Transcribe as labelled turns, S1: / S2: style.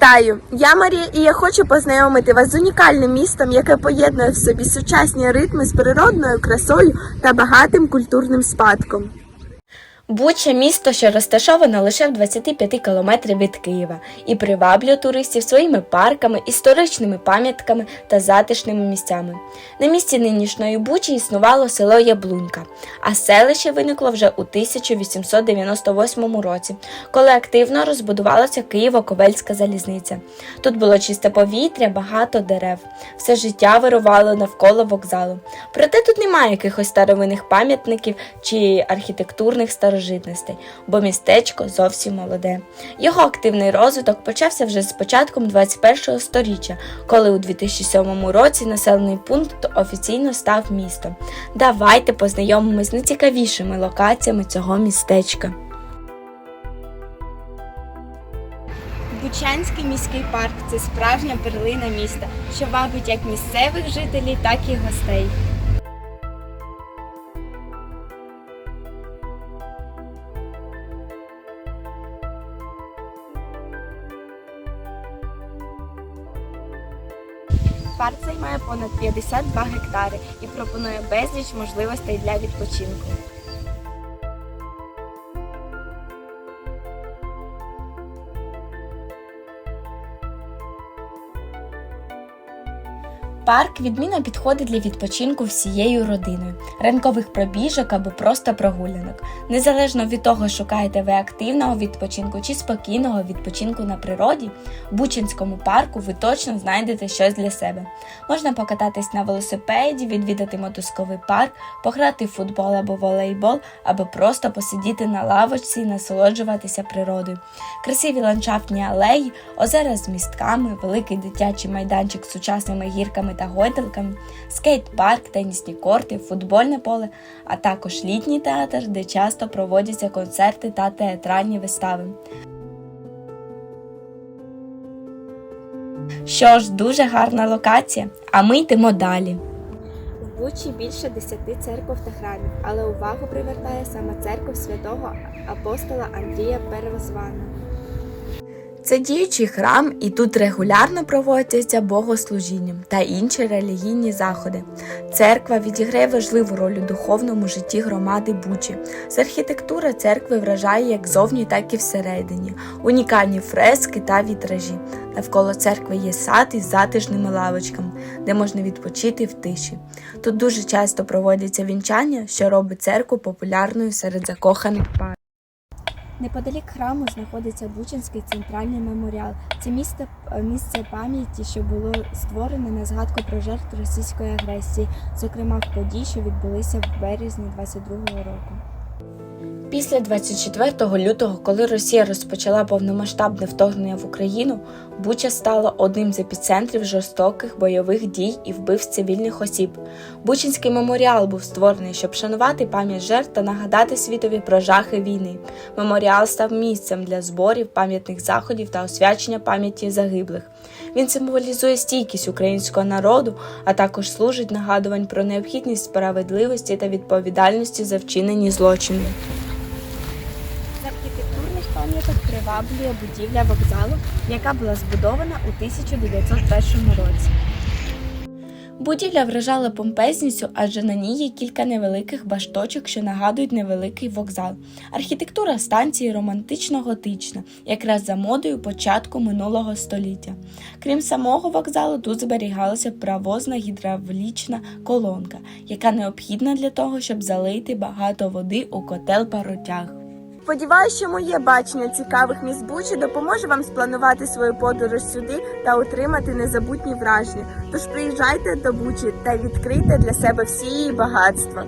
S1: Вітаю! Я Марія і я хочу познайомити вас з унікальним містом, яке поєднує в собі сучасні ритми з природною красою та багатим культурним спадком.
S2: Буча місто, що розташоване лише в 25 кілометрів від Києва, і приваблює туристів своїми парками, історичними пам'ятками та затишними місцями. На місці нинішньої Бучі існувало село Яблунька, а селище виникло вже у 1898 році, коли активно розбудувалася Києво-Ковельська залізниця. Тут було чисте повітря, багато дерев. Все життя вирувало навколо вокзалу. Проте тут немає якихось старовинних пам'ятників чи архітектурних старожитностей, бо містечко зовсім молоде. Його активний розвиток почався вже з початком 21-го століття, коли у 2007 році населений пункт офіційно став містом. Давайте познайомимось з найцікавішими локаціями цього містечка. Бучанський міський парк це справжня перлина міста, що вабить як місцевих жителів, так і гостей. Парк займає понад 52 гектари і пропонує безліч можливостей для відпочинку. Парк відмінно підходить для відпочинку всією родиною, ранкових пробіжок або просто прогулянок. Незалежно від того, шукаєте ви активного відпочинку чи спокійного відпочинку на природі, в Бучинському парку ви точно знайдете щось для себе. Можна покататись на велосипеді, відвідати мотузковий парк, пограти в футбол або волейбол, або просто посидіти на лавочці і насолоджуватися природою. Красиві ландшафтні алеї, озера з містками, великий дитячий майданчик з сучасними гірками та гойдалками, скейт-парк, тенісні корти, футбольне поле, а також літній театр, де часто проводяться концерти та театральні вистави. Що ж, дуже гарна локація, а ми йдемо далі. В Бучі більше десяти церков та храмів, але увагу привертає саме церква святого апостола Андрія Первозвана. Це діючий храм, і тут регулярно проводяться богослужіння та інші релігійні заходи. Церква відіграє важливу роль у духовному житті громади Бучі. З архітектура церкви вражає як зовні, так і всередині, унікальні фрески та вітражі. Навколо церкви є сад із затишними лавочками, де можна відпочити в тиші. Тут дуже часто проводяться вінчання, що робить церкву популярною серед закоханих пар. Неподалік храму знаходиться Бучинський центральний меморіал. Це місце, місце пам'яті, що було створене на згадку про жертв російської агресії, зокрема в подій, що відбулися в березні 22-го року. Після 24 лютого, коли Росія розпочала повномасштабне вторгнення в Україну, Буча стала одним з епіцентрів жорстоких бойових дій і вбивств цивільних осіб. Бучинський меморіал був створений, щоб шанувати пам'ять жертв та нагадати світові про жахи війни. Меморіал став місцем для зборів, пам'ятних заходів та освячення пам'яті загиблих. Він символізує стійкість українського народу, а також служить нагадувань про необхідність справедливості та відповідальності за вчинені злочини. Архітектурних пам'яток приваблює будівля вокзалу, яка була збудована у 1901 році. Будівля вражала помпезністю, адже на ній є кілька невеликих башточок, що нагадують невеликий вокзал. Архітектура станції романтично-готична, якраз за модою початку минулого століття. Крім самого вокзалу, тут зберігалася правозна гідравлічна колонка, яка необхідна для того, щоб залити багато води у котел паротяг.
S1: Сподіваюся, що моє бачення цікавих міст Бучі допоможе вам спланувати свою подорож сюди та отримати незабутні враження. Тож приїжджайте до Бучі та відкрийте для себе всі її багатства.